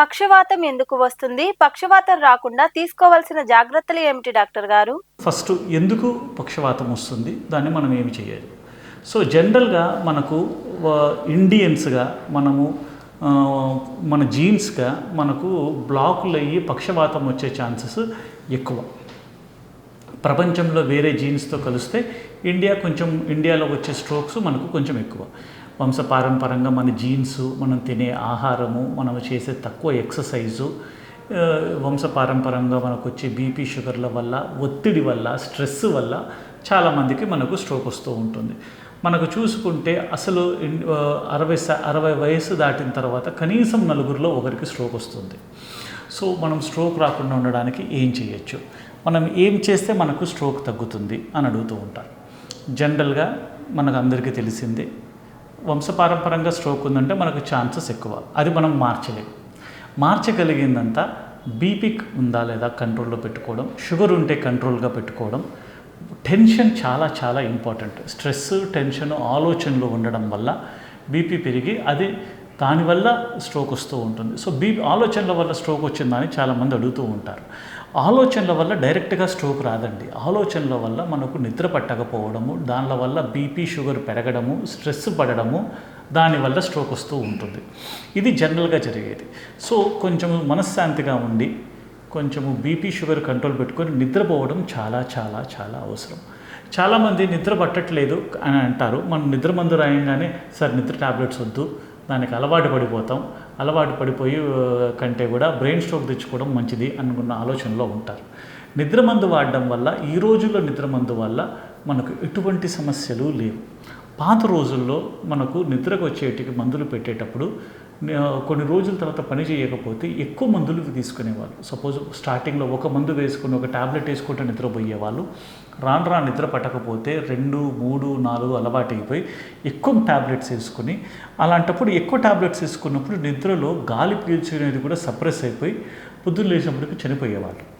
పక్షవాతం ఎందుకు వస్తుంది? పక్షవాతం రాకుండా తీసుకోవాల్సిన జాగ్రత్తలు ఏమిటి డాక్టర్ గారు? ఫస్ట్ ఎందుకు పక్షవాతం వస్తుంది? దాన్ని మనం ఏమి చేయాలి సో జనరల్గా మనకు ఇండియన్స్గా మనము మన జీన్స్గా మనకు బ్లాకులు అయ్యి పక్షవాతం వచ్చే ఛాన్సెస్ ఎక్కువ. ప్రపంచంలో వేరే జీన్స్తో కలిస్తే ఇండియా కొంచెం ఇండియాలో వచ్చే స్ట్రోక్స్ మనకు కొంచెం ఎక్కువ. వంశపారంపరంగా మన జీన్స్ మనం తినే ఆహారము మనం చేసే తక్కువ ఎక్సర్సైజు వంశపారంపరంగా మనకు వచ్చే బీపీ షుగర్ల వల్ల ఒత్తిడి వల్ల స్ట్రెస్ వల్ల చాలామందికి మనకు స్ట్రోక్ వస్తూ ఉంటుంది. మనకు చూసుకుంటే అసలు అరవై స అరవై వయసు దాటిన తర్వాత కనీసం నలుగురిలో ఒకరికి స్ట్రోక్ వస్తుంది. సో మనం స్ట్రోక్ రాకుండా ఉండడానికి ఏం చేయొచ్చు? మనం ఏం చేస్తే మనకు స్ట్రోక్ తగ్గుతుంది అని అడుగుతూ ఉంటారు. జనరల్గా మనకు అందరికీ తెలిసిందే వంశపారంపరంగా స్ట్రోక్ ఉందంటే మనకు ఛాన్సెస్ ఎక్కువ. అది మనం మార్చలేము మార్చగలిగిందంతా బీపీ ఉందా లేదా కంట్రోల్లో పెట్టుకోవడం షుగర్ ఉంటే కంట్రోల్గా పెట్టుకోవడం టెన్షన్ చాలా చాలా ఇంపార్టెంట్. స్ట్రెస్ టెన్షన్ ఆలోచనలు ఉండడం వల్ల బీపీ పెరిగి అది దానివల్ల స్ట్రోక్ వస్తూ ఉంటుంది. సో బీ ఆలోచనల వల్ల స్ట్రోక్ వచ్చిందని చాలామంది అడుగుతూ ఉంటారు. ఆలోచనల వల్ల డైరెక్ట్గా స్ట్రోక్ రాదండి. ఆలోచనల వల్ల మనకు నిద్ర పట్టకపోవడము దానిల వల్ల బీపీ షుగర్ పెరగడము స్ట్రెస్ పడడము దానివల్ల స్ట్రోక్ వస్తూ ఉంటుంది. ఇది జనరల్గా జరిగేది. సో కొంచెం మనశ్శాంతిగా ఉండి కొంచెము బీపీ షుగర్ కంట్రోల్ పెట్టుకొని నిద్రపోవడం చాలా చాలా చాలా అవసరం. చాలామంది నిద్ర పట్టట్లేదు అని అంటారు. మనం నిద్ర మందు రాయంగానే సార్ నిద్ర టాబ్లెట్స్ వద్దు. దానికి అలవాటు పడిపోతాం. అలవాటు పడిపోయి కంటే కూడా బ్రెయిన్ స్ట్రోక్ తెచ్చుకోవడం మంచిది అనుకున్న ఆలోచనలో ఉంటారు. నిద్రమందు వాడడం వల్ల ఈ రోజుల్లో నిద్రమందు వల్ల మనకు ఎటువంటి సమస్యలు లేవు. పాత రోజుల్లో మనకు నిద్రకు వచ్చేటికి మందులు పెట్టేటప్పుడు కొన్ని రోజుల తర్వాత పని చేయకపోతే ఎక్కువ మందులు తీసుకునేవాళ్ళు. సపోజ్ స్టార్టింగ్లో ఒక మందు వేసుకుని ఒక టాబ్లెట్ వేసుకుంటే నిద్రపోయేవాళ్ళు. రాను రాను నిద్ర పట్టకపోతే రెండు మూడు నాలుగు అలవాటు అయిపోయి ఎక్కువ టాబ్లెట్స్ వేసుకుని అలాంటప్పుడు ఎక్కువ టాబ్లెట్స్ వేసుకున్నప్పుడు నిద్రలో గాలి పీల్చుకునేది కూడా సప్రెస్ అయిపోయి పొద్దున్న లేచినప్పటికి చనిపోయేవాళ్ళు.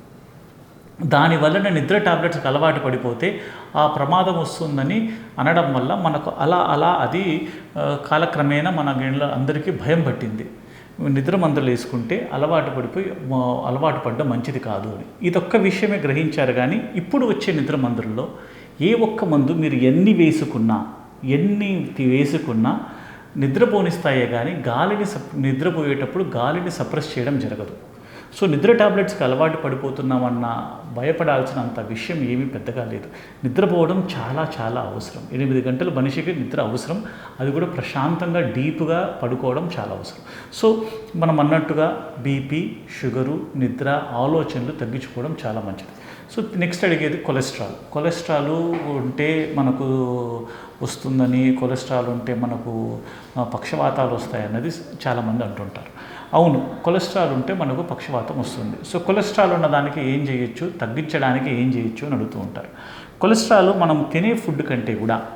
దాని వలన నిద్ర టాబ్లెట్స్కి అలవాటు పడిపోతే ఆ ప్రమాదం వస్తుందని అనడం వల్ల మనకు అలా అలా అది కాలక్రమేణా మన గిళ్ళ అందరికీ భయం పట్టింది. నిద్ర మందులు వేసుకుంటే అలవాటు పడిపోయి అలవాటు పడ్డం మంచిది కాదు అని. ఇదొక్క విషయమే గ్రహించారు కానీ ఇప్పుడు వచ్చే నిద్ర మందుల్లో ఏ ఒక్క మందు మీరు ఎన్ని వేసుకున్నా ఎన్ని వేసుకున్నా నిద్రపోనిస్తాయే కానీ గాలిని సప్ నిద్రపోయేటప్పుడు గాలిని సప్రెస్ చేయడం జరగదు. సో నిద్ర టాబ్లెట్స్కి అలవాటు పడిపోతున్నామన్న భయపడాల్సినంత విషయం ఏమీ పెద్దగా లేదు. నిద్రపోవడం చాలా చాలా అవసరం. ఎనిమిది గంటలు మనిషికి నిద్ర అవసరం. అది కూడా ప్రశాంతంగా డీప్గా పడుకోవడం చాలా అవసరం. సో మనం అన్నట్టుగా బీపీ షుగరు నిద్ర ఆలోచనలు తగ్గించుకోవడం చాలా మంచిది. సో నెక్స్ట్ అడిగేది కొలెస్ట్రాల్. కొలెస్ట్రాల్ ఉంటే మనకు వస్తుందని కొలెస్ట్రాల్ ఉంటే మనకు పక్షవాతాలు వస్తాయన్నది చాలామంది అంటుంటారు. అవును కొలెస్ట్రాల్ ఉంటే మనకు పక్షవాతం వస్తుంది. సో కొలెస్ట్రాల్ ఉన్న దానికి ఏం చేయొచ్చు? తగ్గించడానికి ఏం చేయొచ్చు అని అడుగుతూ ఉంటారు. కొలెస్ట్రాల్ మనం తినే ఫుడ్ కంటే కూడా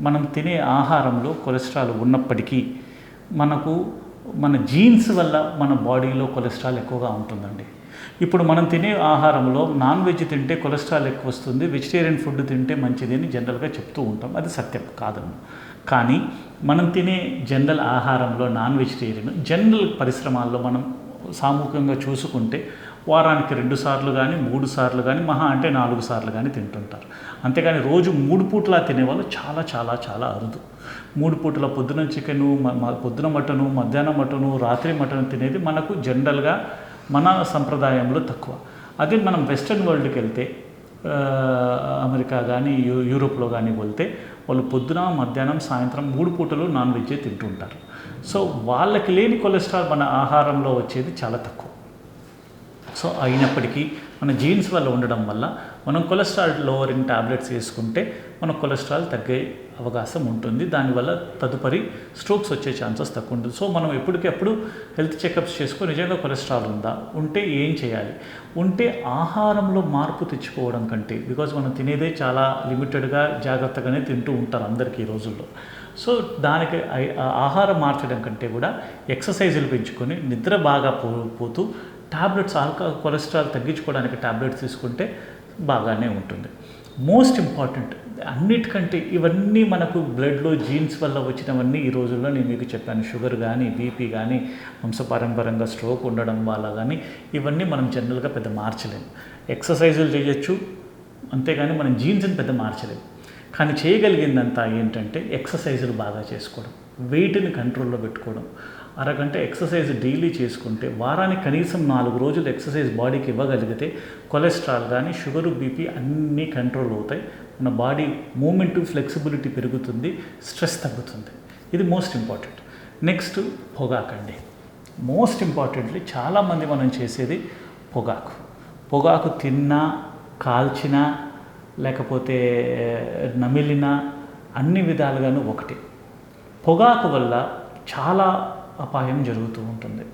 మనం తినే ఆహారంలో కొలెస్ట్రాల్ ఉన్నప్పటికీ మనకు మన జీన్స్ వల్ల మన బాడీలో కొలెస్ట్రాల్ ఎక్కువగా ఉంటుందండి. ఇప్పుడు మనం తినే ఆహారంలో నాన్ వెజ్ తింటే కొలెస్ట్రాల్ ఎక్కువ వస్తుంది వెజిటేరియన్ ఫుడ్ తింటే మంచిది అని జనరల్గా చెప్తూ ఉంటాం. అది సత్యం కాదన్న కానీ మనం తినే జనరల్ ఆహారంలో నాన్ వెజిటేరియన్ జనరల్ పరిశ్రమాల్లో మనం సామూహికంగా చూసుకుంటే వారానికి రెండు సార్లు కానీ మూడు సార్లు కానీ మహా అంటే నాలుగు సార్లు కానీ తింటుంటారు. అంతేగాని రోజు మూడు పూటలా తినేవాళ్ళు చాలా చాలా చాలా అరుదు. మూడు పూటల పొద్దున చికెను పొద్దున మటను మధ్యాహ్నం మటను రాత్రి మటను తినేది మనకు జనరల్గా మన సంప్రదాయంలో తక్కువ. అదే మనం వెస్ట్రన్ వరల్డ్కి వెళ్తే అమెరికా కానీ యూ యూరోప్లో కానీ వెళ్తే వాళ్ళు పొద్దున మధ్యాహ్నం సాయంత్రం మూడు పూటలు నాన్ వెజ్జే తింటుంటారు సో వాళ్ళకి లేని కొలెస్ట్రాల్ మన ఆహారంలో వచ్చేది చాలా తక్కువ. సో అయినప్పటికీ మన జీన్స్ వల్ల ఉండడం వల్ల మనం కొలెస్ట్రాల్ లోవరింగ్ టాబ్లెట్స్ వేసుకుంటే మన కొలెస్ట్రాల్ తగ్గే అవకాశం ఉంటుంది. దానివల్ల తదుపరి స్ట్రోక్స్ వచ్చే ఛాన్సెస్ తక్కువ ఉంటుంది. సో మనం ఎప్పటికప్పుడు హెల్త్ చెకప్స్ చేసుకొని నిజంగా కొలెస్ట్రాల్ ఉందా? ఉంటే ఏం చేయాలి? ఉంటే ఆహారంలో మార్పు తెచ్చుకోవడం కంటే బికాజ్ మనం తినేదే చాలా లిమిటెడ్గా జాగ్రత్తగానే తింటూ ఉంటారు అందరికీ ఈ రోజుల్లో. సో దానికి ఆ ఆహారం మార్చడం కంటే కూడా ఎక్సర్సైజులు పెంచుకొని నిద్ర బాగా పో పోతూ ట్యాబ్లెట్స్ ఆల్క కొలెస్ట్రాల్ తగ్గించుకోవడానికి టాబ్లెట్స్ తీసుకుంటే బాగానే ఉంటుంది. మోస్ట్ ఇంపార్టెంట్ అన్నిటికంటే ఇవన్నీ మనకు బ్లడ్లో జీన్స్ వల్ల వచ్చినవన్నీ ఈ రోజుల్లో నేను మీకు చెప్పాను. షుగర్ కానీ బీపీ కానీ వంశపారంపరంగా స్ట్రోక్ ఉండడం వల్ల కానీ ఇవన్నీ మనం జనరల్గా పెద్ద మార్చలేము ఎక్సర్సైజులు చేయొచ్చు అంతేగాని మనం జీన్స్ని పెద్ద మార్చలేము కానీ చేయగలిగిందంతా ఏంటంటే ఎక్సర్సైజులు బాగా చేసుకోవడం వెయిట్ని కంట్రోల్లో పెట్టుకోవడం. అరగంట ఎక్సర్సైజ్ డైలీ చేసుకుంటే వారానికి కనీసం నాలుగు రోజులు ఎక్సర్సైజ్ బాడీకి ఇవ్వగలిగితే కొలెస్ట్రాల్ కానీ షుగర్ బీపీ అన్నీ కంట్రోల్ అవుతాయి. మన బాడీ మూమెంట్ ఫ్లెక్సిబిలిటీ పెరుగుతుంది స్ట్రెస్ తగ్గుతుంది. ఇది మోస్ట్ ఇంపార్టెంట్. నెక్స్ట్ పొగాకండి మోస్ట్ ఇంపార్టెంట్లీ చాలామంది మనం చేసేది పొగాకు. పొగాకు తిన్నా కాల్చినా లేకపోతే నమిలినా అన్ని విధాలుగాను ఒకటి. పొగాకు వల్ల చాలా అపాయం జరుగుతూ ఉంటుంది.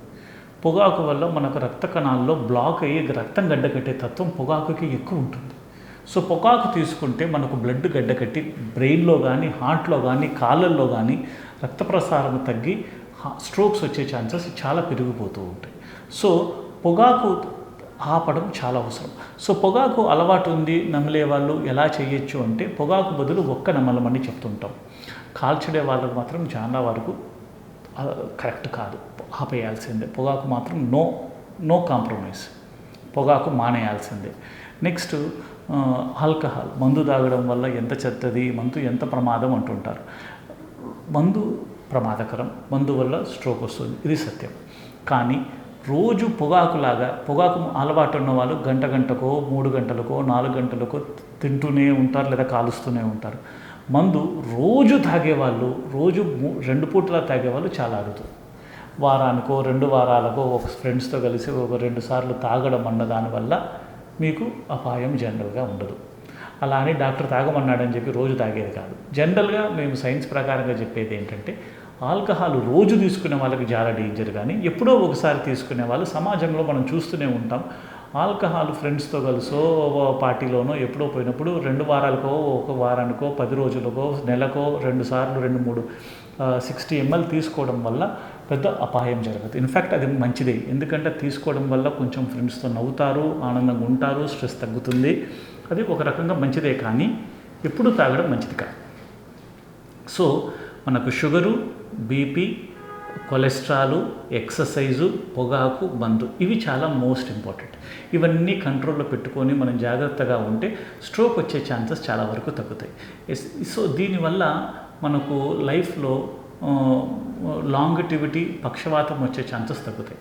పొగాకు వల్ల మనకు రక్త కణాల్లో బ్లాక్ అయ్యి రక్తం గడ్డకట్టే తత్వం పొగాకుకి ఎక్కువ ఉంటుంది. సో పొగాకు తీసుకుంటే మనకు బ్లడ్ గడ్డకట్టి బ్రెయిన్లో కానీ హార్ట్లో కానీ కాళ్ళల్లో కానీ రక్త ప్రసారం తగ్గి స్ట్రోక్స్ వచ్చే ఛాన్సెస్ చాలా పెరిగిపోతూ ఉంటాయి. సో పొగాకు ఆపడం చాలా అవసరం. సో పొగాకు అలవాటు ఉంది నమిలే వాళ్ళు ఎలా చేయొచ్చు అంటే పొగాకు బదులు ఒక్క నమలమని చెప్తుంటాం. కాల్చడే వాళ్ళకు మాత్రం చాలా వరకు కరెక్ట్ కాదు ఆపేయాల్సిందే పొగాకు మాత్రం నో నో కాంప్రమైజ్ పొగాకు మానేయాల్సిందే నెక్స్ట్ ఆల్కహాల్ మందు తాగడం వల్ల ఎంత చెత్తది మందు ఎంత ప్రమాదం అంటుంటారు మందు ప్రమాదకరం మందు వల్ల స్ట్రోక్ వస్తుంది ఇది సత్యం కానీ రోజు పొగాకులాగా పొగాకు అలవాటు ఉన్న వాళ్ళు గంట గంటకో మూడు గంటలకో నాలుగు గంటలకో తింటూనే ఉంటారు లేదా కాలుస్తూనే ఉంటారు మందు రోజు తాగేవాళ్ళు రోజు మూ- రెండు పూటలా తాగేవాళ్ళు చాలా అరుదు. వారానికో రెండు వారాలకో ఒక ఫ్రెండ్స్తో కలిసి ఒక రెండు సార్లు తాగడం అన్న దానివల్ల మీకు అపాయం జనరల్గా ఉండదు. అలా అని డాక్టర్ తాగమన్నాడని చెప్పి రోజు తాగేది కాదు. జనరల్గా మేము సైన్స్ ప్రకారంగా చెప్పేది ఏంటంటే ఆల్కహాల్ రోజు తీసుకునే వాళ్ళకి చాలా డేంజర్ కానీ ఎప్పుడో ఒకసారి తీసుకునే వాళ్ళు సమాజంలో మనం చూస్తూనే ఉంటాం ఆల్కహాల్ ఫ్రెండ్స్తో కలిసో ఓ పార్టీలోనో ఎప్పుడో పోయినప్పుడు రెండు వారాలకో ఒక వారానికో పది రోజులకో నెలకో రెండు సార్లు రెండు మూడు సిక్స్టీ ఎంఎల్ తీసుకోవడం వల్ల పెద్ద అపాయం జరగదు. ఇన్ఫ్యాక్ట్ అది మంచిదే. ఎందుకంటే తీసుకోవడం వల్ల కొంచెం ఫ్రెండ్స్తో నవ్వుతారు ఆనందంగా ఉంటారు స్ట్రెస్ తగ్గుతుంది. అది ఒక రకంగా మంచిదే కానీ ఎప్పుడు తాగడం మంచిది కాదు. సో మనకు షుగరు బీపీ కొలెస్ట్రాలు ఎక్సర్సైజు పొగాకు మందు ఇవి చాలా మోస్ట్ ఇంపార్టెంట్. ఇవన్నీ కంట్రోల్లో పెట్టుకొని మనం జాగ్రత్తగా ఉంటే స్ట్రోక్ వచ్చే ఛాన్సెస్ చాలా వరకు తగ్గుతాయి. సో దీనివల్ల మనకు లైఫ్లో లాంగిటివిటీ పక్షవాతం వచ్చే ఛాన్సెస్ తగ్గుతాయి.